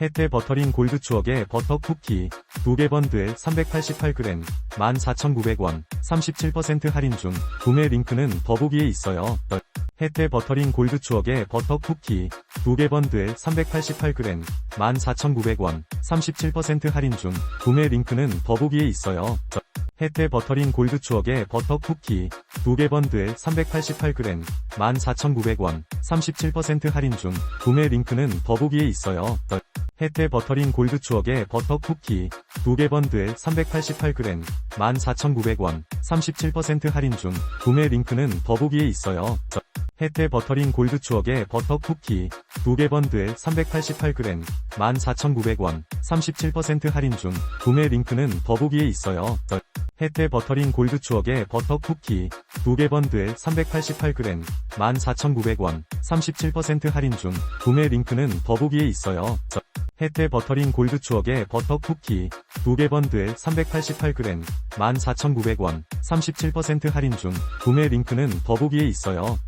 혜태 버터링 골드 추억의 버터 쿠키 2개 번들 388g 14,900원 37% 할인 중 구매 링크는 더보기에 있어요. 혜태 버터링 골드 추억의 버터 쿠키 2개 번들 388g 14,900원 37% 할인 중 구매 링크는 더보기에 있어요. 혜태 버터링 골드 추억의 버터 쿠키 2개 번들 388g 14,900원 37% 할인 중 구매 링크는 더보기에 있어요. 혜태 버터링 골드 추억의 버터 쿠키 2개 번들 388g 14,900원 37% 할인 중 구매 링크는 더보기에 있어요. 혜태 버터링 골드 추억의 버터 쿠키 2개 번들 388g 14,900원 37% 할인 중 구매 링크는 더보기에 있어요. 혜태 버터링 골드 추억의 버터 쿠키 2개 번들 388g 14,900원 37% 할인 중 구매 링크는 더보기에 있어요. 혜태 버터링 골드 추억의 버터 쿠키 2개 번들 388g 14,900원 37% 할인 중 구매 링크는 더보기에 있어요.